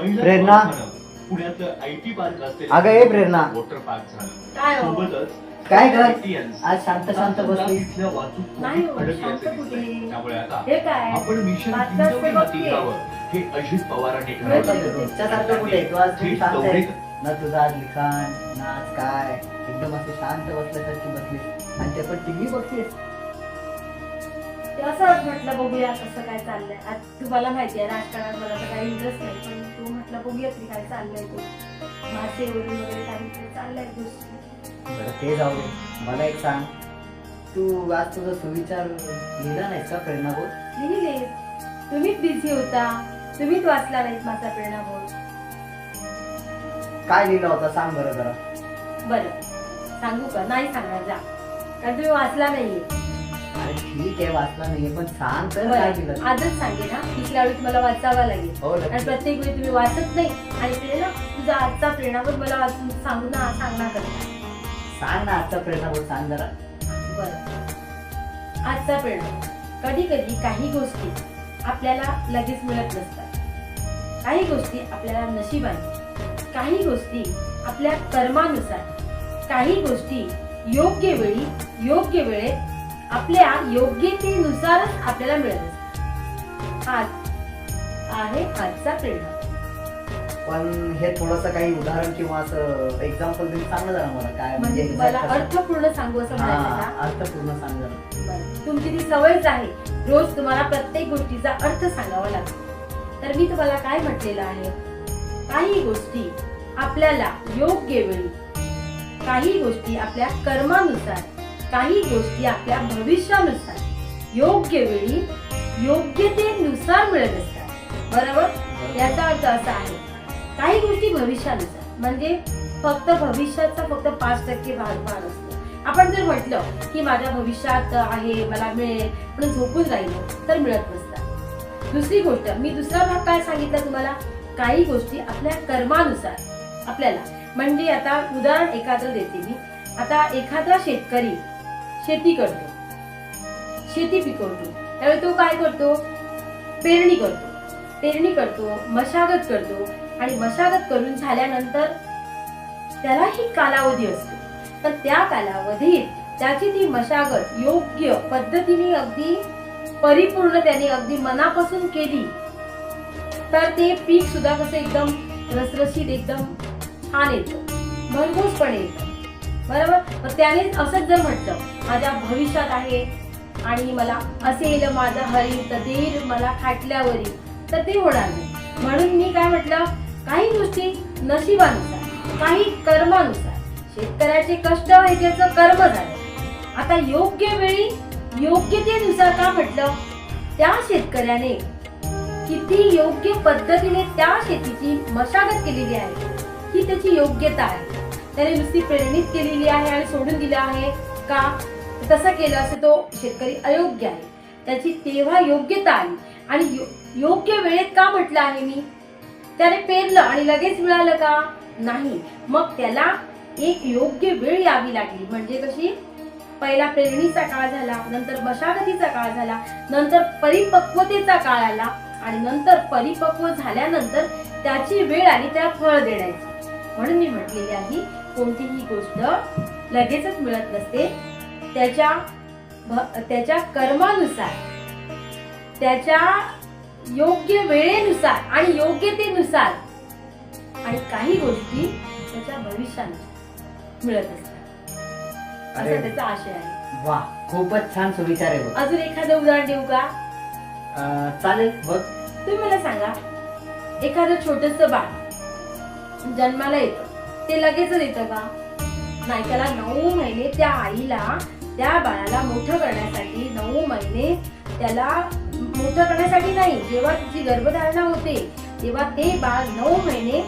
प्रेरणा. पुण्याचं I T park असलेलं अगं, ए प्रेरणा. वॉटर पार्क झालं काय हो? सोबतच काय कर. आज शांत शांत बसली इथल्या वाहतूक नाही हो, शांत. कुठे? त्यामुळे आता हे काय आपण मिशन. माती घ्यावं हे अजित पवारांनी बरं, ठरवलं बरं. तुमच्यासारखं कुठे तू आज खूप थेट शांत आहे दौरे- ना तुझं आज लिखाण ना आज काय एकदम असे शांत बसल्यासारखी बसलीस आणि ते पण टीव्ही बघतेस ते असं म्हटलं बघूया कसं काय चाललंय. आज तुम्हाला माहिती आहे राजकारणात मला तर काही इंटरेस्ट नाही पण तू म्हटलं बघूया तरी काय चाललंय ते. भाषेवरून वगैरे काही चाललंय गोष्टी. बरं ते जाऊ दे. मला एक सांग. तू आज तुझा सुविचार लिहिला नाहीस का प्रेरणाबोध लिहिले तुम्हीच बिझी होता. तुम्हीच वाचला नाहीत माझा प्रेरणाबोध काय लिहिला होता सांग बरं जरा. बरं सांगू का? नाही सांगणार जा. कारण तुम्ही वाचला नाहीये. अरे ठीक आहे वाचला नाहीये पण सांग तर काय आजच सांगेन हा दुसऱ्या वेळी तुम्हाला वाचावा लागेल. हो आणि नक्की. प्रत्येक वेळी तुम्ही वाचत नाही आणि ते ना तुझा आजचा प्रेरणाबोध मला वाचून सांगू ना सांगणार करता सांग ना आजचा प्रेरणाबोध सांग जरा. बरं. आजचा प्रेरणा कधी कधी काही गोष्टी आपल्याला लगेच मिळत नसतात. काही गोष्टी आपल्याला नशिबाने काही गोष्टी आपल्या कर्मानुसार. काही गोष्टी योग्य वेळी योग्य वेळेत आपल्या योग्यतेनुसारच आपल्याला मिळत आज आहे आजचा प्रेरणा पण हे थोडस काही उदाहरण किंवा असं एक्झाम्पल देऊन सांग जरा मला काय म्हणजे तुम्हाला कसं? अर्थपूर्ण सांगू असं म्हणायचं का? अर्थपूर्ण सांग. बरं. तुमची ती सवयच आहे रोज तुम्हाला प्रत्येक गोष्टीचा अर्थ सांगावा लागतो. तर मी तुम्हाला काय म्हटलेलं आहे? काही गोष्टी आपल्याला योग्य वेळी काही गोष्टी आपल्या कर्मानुसार काही गोष्टी आपल्या भविष्यानुसार योग्य वेळी योग्यतेनुसार मिळत असतात. बरोबर? याचा अर्थ असा आहे काही गोष्टी भविष्यानुसार म्हणजे फक्त भविष्याचा फक्त पाच टक्के भाग भाग असतो. आपण जर म्हटलं की माझ्या भविष्यात आहे मला मिळेल पण झोपून राहिलो तर मिळत नसतात. दुसरी गोष्ट मी दुसरा भाग काय सांगितला तुम्हाला? काही गोष्टी आपल्या कर्मानुसार. आपल्याला म्हणजे आता उदाहरण एखादं देते मी. आता एखादा शेतकरी शेती करतो. शेती पिकवतो. त्यावेळी तो काय करतो? पेरणी करतो. पेरणी करतो मशागत करतो आणि मशागत करून झाल्यानंतर त्यालाही कालावधी असतो. तर त्या कालावधीत त्याची ती मशागत योग्य पद्धतीने अगदी परिपूर्ण त्याने अगदी मनापासून केली तर ते पीक सुद्धा कसं एकदम रसरशीत एकदम छान येतं. भरघोसपणे येतं. बरोबर? त्याने असंच जर म्हटलं माझ्या भविष्यात आहे. आणि मला असेल माझा हरी देर मला खाटल्यावरी तर ते होणार नाही. म्हणून मी काय म्हटलं काही गोष्टी नशिबानुसार काही कर्मानुसार शेतकऱ्याचे कष्ट हे त्याचं कर्म झालं. आता योग्य वेळी योग्यतेनुसार का म्हटलं? त्या शेतकऱ्याने किती योग्य पद्धतीने त्या शेतीची मशागत केलेली आहे ही त्याची योग्यता आहे. त्याने नुसती प्रेरणित केलेली आहे आणि सोडून दिलं आहे का? तसं केलं असं तो शेतकरी अयोग्य आहे. त्याची तेव्हा योग्यता आली. आणि यो- योग्य वेळेत का म्हटलं आहे मी? त्याने पेरलं आणि लगेच मिळालं का? नाही. मग त्याला एक योग्य वेळ यावी लागली. म्हणजे कशी? पहिला पेरणीचा काळ झाला नंतर मशागतीचा काळ झाला नंतर परिपक्वतेचा काळ आला आणि नंतर परिपक्व झाल्यानंतर त्याची वेळ आली त्या फळ देण्याची. म्हणून मी म्हटलेली आहे कोणतीही गोष्ट लगेचच मिळत नसते. त्याच्या त्याच्या कर्मानुसार त्याच्या योग्य वेळेनुसार आणि योग्यतेनुसार आणि काही गोष्टी त्याच्या भविष्यानुसार मिळत असतात. असा त्याचा आशय आहे. वा खूपच छान सुविचार आहे अजून एखादं उदाहरण देऊ का? चालेल बघ. तुम्ही मला सांगा एखादं छोटस बाळ जन्माला येतं ते लगेचच येतं का? नाही त्याला नऊ महिने त्या आईला त्या बाळाला मोठं करण्यासाठी नऊ महिने त्याला मोठं करण्यासाठी नाही जेव्हा तिची गर्भधारणा होते तेव्हा ते बाळ नऊ महिने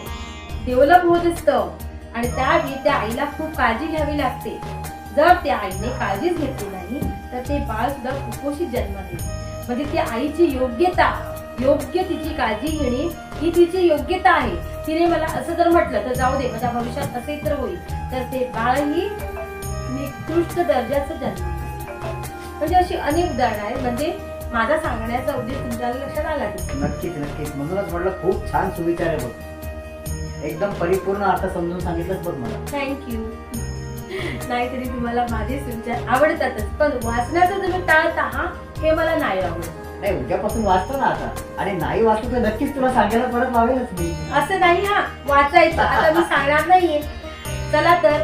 डेव्हलप होत असतं. आणि त्यावेळी त्या आईला खूप काळजी घ्यावी लागते. जर त्या आईने काळजीच घेतली नाही तर ते बाळ सुद्धा कुपोषित जन्म देईल म्हणजे ती आईची योग्यता योग्य तिची काळजी घेणे ही तिची योग्यता आहे. तिने मला असं जर म्हटलं तर जाऊ दे माझ्या भविष्यात असे तर होईल. तर ते बाळही निकृष्ट दर्जाचं जन्म म्हणजे अशी अनेक उदाहरणं आहेत. म्हणजे माझा सांगण्याचा उद्देश तुमच्या लक्षात आला की नक्कीच नक्कीच. म्हणूनच म्हटलं खूप छान सुविचार आहे बघ. एकदम परिपूर्ण अर्थ समजून सांगितलंच बघ मला. थँक्यू नाहीतरी तुम्हाला माझे सुविचार आवडतातच. पण वाचण्याचं तुम्ही टाळता हा? हे मला नाही आवडत. नाही उद्यापासून वाचतो ना आता. आणि नाही वाचतो तर नक्कीच तुला सांगायला परत लावेलच मी. असं नाही हा. वाचायचं. आता मी सांगणार नाहीये. चला तर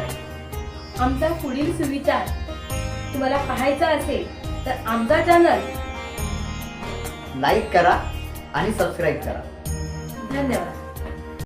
आमचा पुढील सुविचार तुम्हाला पाहायचा असेल तर आमचा चॅनल लाईक करा आणि सबस्क्राईब करा. धन्यवाद.